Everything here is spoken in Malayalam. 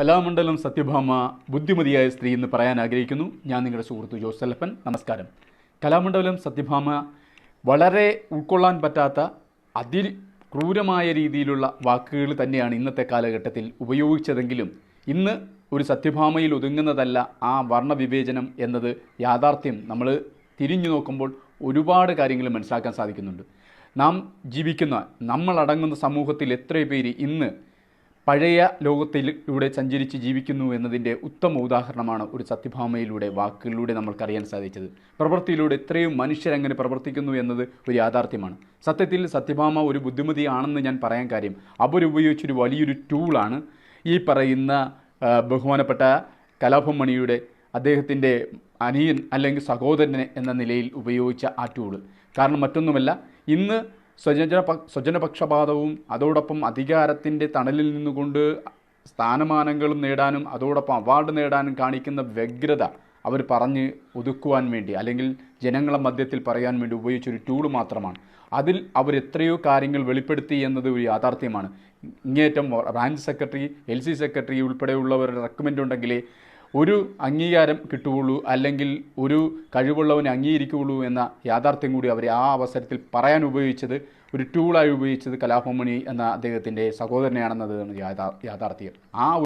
കലാമണ്ഡലം സത്യഭാമ ബുദ്ധിമതിയായ സ്ത്രീ എന്ന് പറയാൻ ആഗ്രഹിക്കുന്നു. ഞാൻ നിങ്ങളുടെ സുഹൃത്ത് ജോസലപ്പൻ നമസ്കാരം. കലാമണ്ഡലം സത്യഭാമ വളരെ ഉൾക്കൊള്ളാൻ പറ്റാത്ത അതി ക്രൂരമായ രീതിയിലുള്ള വാക്കുകൾ തന്നെയാണ് ഇന്നത്തെ കാലഘട്ടത്തിൽ ഉപയോഗിച്ചതെങ്കിലും ഇന്ന് ഒരു സത്യഭാമയിൽ ഒതുങ്ങുന്നതല്ല ആ വർണവിവേചനം എന്നത് യാഥാർത്ഥ്യം. നമ്മൾ തിരിഞ്ഞു നോക്കുമ്പോൾ ഒരുപാട് കാര്യങ്ങൾ മനസ്സിലാക്കാൻ സാധിക്കുന്നുണ്ട്. നാം ജീവിക്കുന്ന നമ്മളടങ്ങുന്ന സമൂഹത്തിൽ എത്ര പേര് ഇന്ന് പഴയ ലോകത്തിലൂടെ സഞ്ചരിച്ച് ജീവിക്കുന്നു എന്നതിന്റെ ഉത്തമ ഉദാഹരണമാണ് ഒരു സത്യഭാമയിലൂടെ വാക്കുകളിലൂടെ നമ്മൾക്കറിയാൻ സാധിച്ചത്. പ്രവൃത്തിയിലൂടെ ഇത്രയും മനുഷ്യരങ്ങനെ പ്രവർത്തിക്കുന്നു എന്നത് ഒരു യാഥാർത്ഥ്യമാണ്. സത്യത്തിൽ സത്യഭാമ ഒരു ബുദ്ധിമതിയാണെന്ന് ഞാൻ പറയാൻ കാര്യം അവരുപയോഗിച്ചൊരു വലിയൊരു ടൂളാണ് ഈ പറയുന്ന ബഹുമാനപ്പെട്ട കലാഭം മണിയുടെ അദ്ദേഹത്തിന്റെ അനിയൻ അല്ലെങ്കിൽ സഹോദരനെ എന്ന നിലയിൽ ഉപയോഗിച്ച ആ ടൂൾ. കാരണം മറ്റൊന്നുമല്ല ഇന്ന് സ്വജന സ്വജനപക്ഷപാതവും അതോടൊപ്പം അധികാരത്തിന്റെ തണലിൽ നിന്നുകൊണ്ട് സ്ഥാനമാനങ്ങളും നേടാനും അതോടൊപ്പം അവാർഡ് നേടാനും കാണിക്കുന്ന വ്യഗ്രത അവർ പറഞ്ഞ് ഒതുക്കുവാൻ വേണ്ടി അല്ലെങ്കിൽ ജനങ്ങളെ മധ്യത്തിൽ പറയാൻ വേണ്ടി ഉപയോഗിച്ചൊരു ടൂൾ മാത്രമാണ്. അതിൽ അവർ എത്രയോ കാര്യങ്ങൾ വെളിപ്പെടുത്തി എന്നത് ഒരു യാഥാർത്ഥ്യമാണ്. ഇങ്ങേറ്റം branch secretary L C secretary ഉൾപ്പെടെയുള്ളവരുടെ recommend ഉണ്ടെങ്കിലേ ഒരു അംഗീകാരം കിട്ടുകയുള്ളൂ അല്ലെങ്കിൽ ഒരു കഴിവുള്ളവനെ അംഗീകരിക്കുകയുള്ളൂ എന്ന യാഥാർത്ഥ്യം കൂടി അവർ ആ അവസരത്തിൽ പറയാൻ ഉപയോഗിച്ചത് ഒരു ടൂളായി ഉപയോഗിച്ചത് കലാഭമണി എന്ന അദ്ദേഹത്തിന്റെ സഹോദരനെയാണെന്നതാണ് യാഥാ യാഥാർത്ഥ്യം. ആ